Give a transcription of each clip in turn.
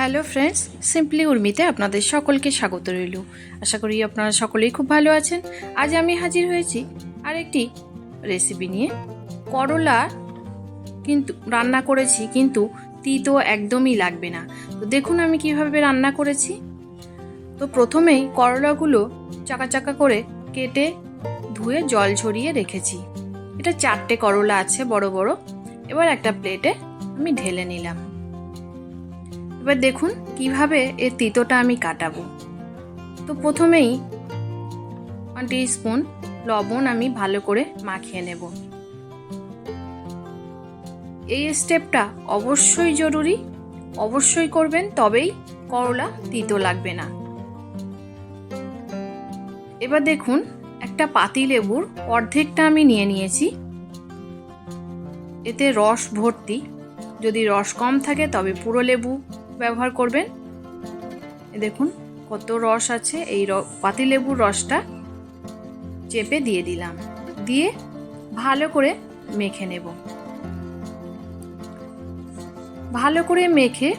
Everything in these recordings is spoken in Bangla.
হ্যালো ফ্রেন্ডস সিম্পলি উর্মিতে আপনাদের সকলকে স্বাগত রইল। আশা করি আপনারা সকলেই খুব ভালো আছেন। আজ আমি হাজির হয়েছি আরেকটি রেসিপি নিয়ে। করলা কিন্তু রান্না করেছি, কিন্তু তিতো একদমই লাগবে না। তো দেখুন আমি কীভাবে রান্না করেছি। তো প্রথমেই করলাগুলো চাকা চাকা করে কেটে ধুয়ে জল ঝরিয়ে রেখেছি। এটা চারটে করলা আছে, বড় বড়। এবার একটা প্লেটে আমি ঢেলে নিলাম। এবার দেখুন কীভাবে এর তিতোটা আমি কাটাবো। তো প্রথমেই ওয়ান স্পুন লবণ আমি ভালো করে মাখিয়ে নেব। এই স্টেপটা অবশ্যই জরুরি, অবশ্যই করবেন, তবেই করলা, তিতো লাগবে না। এবার দেখুন একটা পাতি লেবুর অর্ধেকটা আমি নিয়ে নিয়েছি। এতে রস ভর্তি। যদি রস কম থাকে তবে পুরো লেবু ব্যবহার করবেন। দেখুন, কত রস আছে। এই পাতিলেবুর রসটা চেপে দিয়ে দিলাম। দিয়ে ভালো করে মেখে নেব। ভালো করে মেখে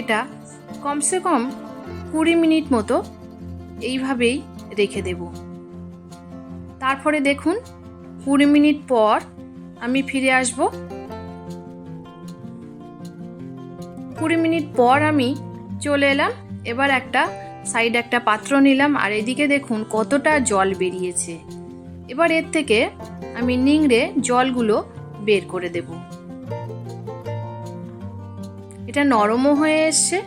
এটা কমসে কম কুড়ি মিনিট মতো এইভাবেই রেখে দেব। তারপরে দেখুন, কুড়ি মিনিট পর আমি ফিরে আসব। কুড়ি মিনিট পর আমি চলে এলাম। এবার একটা সাইড একটা পাত্র নিলাম আর এদিকে দেখুন কতটা জল বেরিয়েছে। এবার এর থেকে আমি নিংড়ে জলগুলো বের করে দেব। এটা নরমও হয়ে এসছে,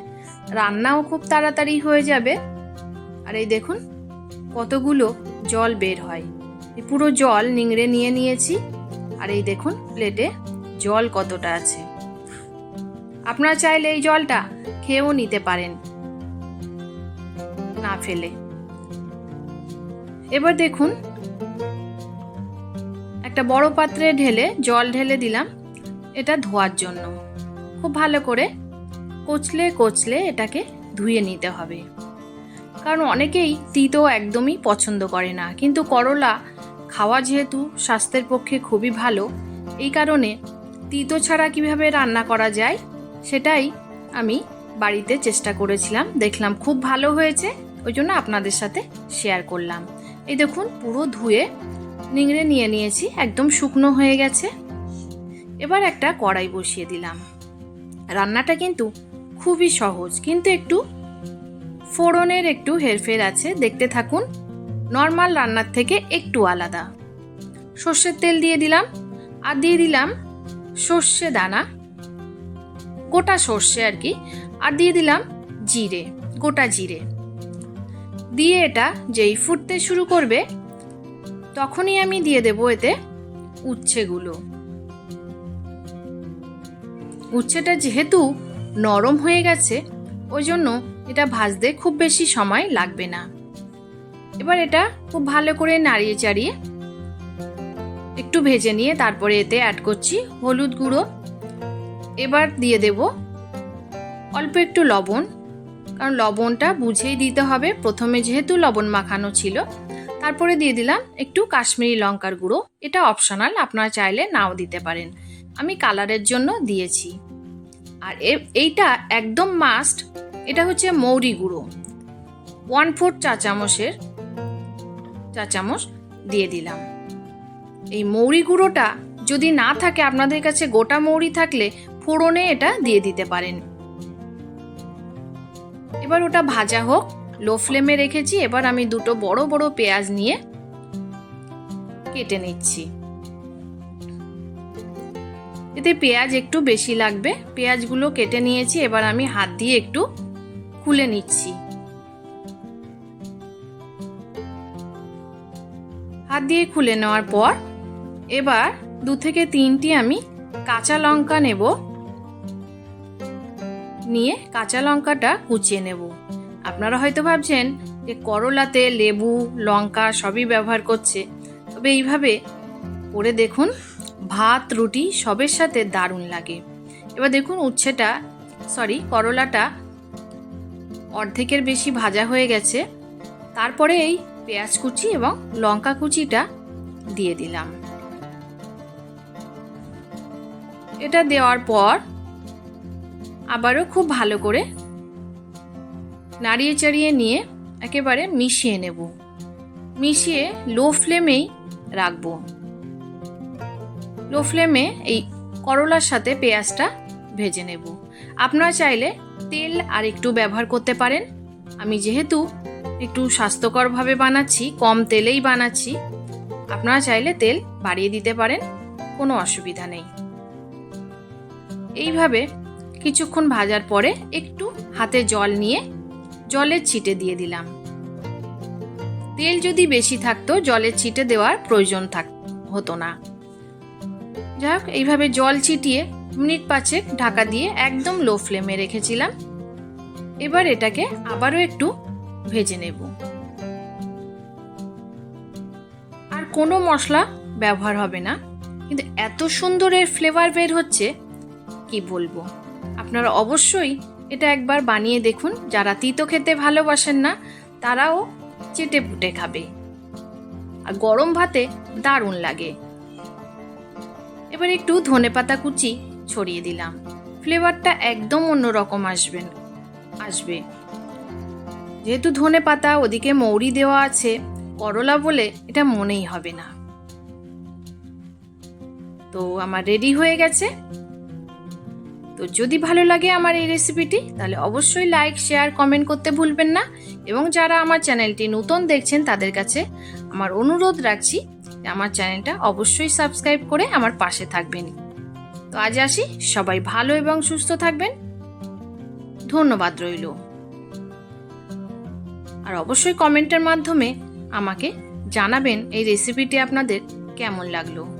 রান্নাও খুব তাড়াতাড়ি হয়ে যাবে। আর এই দেখুন কতগুলো জল বের হয়। পুরো জল নিংড়ে নিয়ে নিয়েছি। আর এই দেখুন প্লেটে জল কতটা আছে। আপনারা চাইলে এই জলটা খেয়েও নিতে পারেন। না ফেলে। এবার দেখুন, একটা বড় পাত্রে ঢেলে জল ঢেলে দিলাম। এটা ধোয়ার জন্য। খুব ভালো করে কচলে কচলে এটাকে ধুয়ে নিতে হবে। কারণ অনেকেই তিতো একদমই পছন্দ করে না। কিন্তু করলা খাওয়া যেহেতু স্বাস্থ্যের পক্ষে খুবই ভালো, এই কারণে তিতো ছাড়া কীভাবে রান্না করা যায় সেটাই আমি বাড়িতে চেষ্টা করেছিলাম। দেখলাম খুব ভালো হয়েছে, ওই জন্য আপনাদের সাথে শেয়ার করলাম। এই দেখুন, পুরো ধুয়ে নিংড়ে নিয়ে নিয়েছি, একদম শুকনো হয়ে গেছে। এবার একটা কড়াই বসিয়ে দিলাম। রান্নাটা কিন্তু খুবই সহজ, কিন্তু একটু ফোড়নের একটু হেরফের আছে। দেখতে থাকুন, নর্মাল রান্নার থেকে একটু আলাদা। সর্ষের তেল দিয়ে দিলাম, আর দিয়ে দিলাম সর্ষে দানা। গোটা সর্ষে আর কি। আর দিয়ে দিলাম জিরে, গোটা জিরে। দিয়ে এটা যেই ফুটতে শুরু করবে, তখনই আমি দিয়ে দেব এতে উচ্ছেগুলো। উচ্ছেটা যেহেতু নরম হয়ে গেছে, ওই জন্য এটা ভাজতে খুব বেশি সময় লাগবে না। এবার এটা খুব ভালো করে নাড়িয়ে চাড়িয়ে একটু ভেজে নিয়ে তারপরে এতে অ্যাড করছি হলুদ গুঁড়ো। এবার দিয়ে দেব অল্প একটু লবণ, কারণ লবণটা বুঝেই দিতে হবে। প্রথমে যেহেতু লবণ মাখানো ছিল, তারপরে দিয়ে দিলাম একটু কাশ্মীরি লঙ্কার গুঁড়ো। এটা অপশনাল আপনারা চাইলে নাও দিতে পারেন। আমি কালারের জন্য দিয়েছি। আর এইটা একদম মাস্ট এটা হচ্ছে মৌরি গুঁড়ো। ওয়ান ফোর চা চামচের, চা চামচ দিয়ে দিলাম। এই মৌরি গুঁড়োটা যদি না থাকে, আপনাদের কাছে গোটা মৌরি থাকলে ফোড়নে এটা দিয়ে দিতে পারেন। এবার ওটা ভাজা হোক, লো ফ্লেমে রেখেছি, এবার আমি দুটো বড় বড় পেঁয়াজ নিয়ে কেটে নিচ্ছি। এতে পেঁয়াজ একটু বেশি লাগবে, পেঁয়াজগুলো কেটে নিয়েছি, এবার আমি হাত দিয়ে একটু খুলে নিচ্ছি। হাত দিয়ে খুলে নেওয়ার পর, এবার দু থেকে তিনটি আমি কাঁচা লঙ্কা নেব। নিয়ে কাঁচা লঙ্কাটা কুচিয়ে নেব। আপনারা হয়তো ভাবছেন যে করলাতে লেবু, লঙ্কা সবই ব্যবহার করছে। তবে এইভাবে করে দেখুন, ভাত, রুটি সবের সাথে দারুণ লাগে। এবার দেখুন উচ্ছেটা সরি করলাটা অর্ধেকের বেশি ভাজা হয়ে গেছে। তারপরে এই পেঁয়াজ কুচি এবং লঙ্কা কুচিটা দিয়ে দিলাম। এটা দেওয়ার পর আবারও খুব ভালো করে নাড়িয়ে চাড়িয়ে নিয়ে একেবারে মিশিয়ে নেব। মিশিয়ে লো ফ্লেমেই রাখব। লো ফ্লেমে এই করলার সাথে পেঁয়াজটা ভেজে নেব। আপনারা চাইলে তেল আর একটু ব্যবহার করতে পারেন। আমি যেহেতু একটু স্বাস্থ্যকরভাবে বানাচ্ছি, কম তেলেই বানাচ্ছি, আপনারা চাইলে তেল বাড়িয়ে দিতে পারেন, কোনো অসুবিধা নেই। এইভাবে কিছুক্ষণ ভাজার পরে একটু হাতে জল নিয়ে জলের ছিটে দিয়ে দিলাম। তেল যদি বেশি থাকতো, জলের ছিটে দেওয়ার প্রয়োজন থাক, হতো না। যাই হোক এইভাবে জল ছিটিয়ে মিনিট পাঁচেক ঢাকা দিয়ে একদম লো ফ্লেমে রেখেছিলাম। এবার এটাকে আবারও একটু ভেজে নেব। আর কোনো মশলা ব্যবহার হবে না। কিন্তু এত সুন্দর এর ফ্লেভার বের হচ্ছে কি বলব? আপনারা অবশ্যই এটা একবার বানিয়ে দেখুন। যারা তিতো খেতে ভালোবাসেন না, তারাও চেটে পুটে খাবে। আর গরম ভাতে দারুণ লাগে। এবার একটু ধনেপাতা কুচি ছড়িয়ে দিলাম। ফ্লেভারটা একদম অন্যরকম আসবেন, আসবে। যেহেতু ধনে পাতা ওদিকে মৌরি দেওয়া আছে, করলা বলে এটা মনেই হবে না। তো আমার রেডি হয়ে গেছে। তো যদি ভালো লাগে আমার এই রেসিপিটি তাহলে অবশ্যই লাইক শেয়ার কমেন্ট করতে ভুলবেন না। এবং যারা আমার চ্যানেলটি নতুন দেখছেন, তাদের কাছে আমার অনুরোধ রাখছি আমার চ্যানেলটা অবশ্যই সাবস্ক্রাইব করে আমার পাশে থাকবেন। তো আজ আসি, সবাই ভালো এবং সুস্থ থাকবেন। ধন্যবাদ রইল। আর অবশ্যই কমেন্টের মাধ্যমে আমাকে জানাবেন এই রেসিপিটি আপনাদের কেমন লাগল।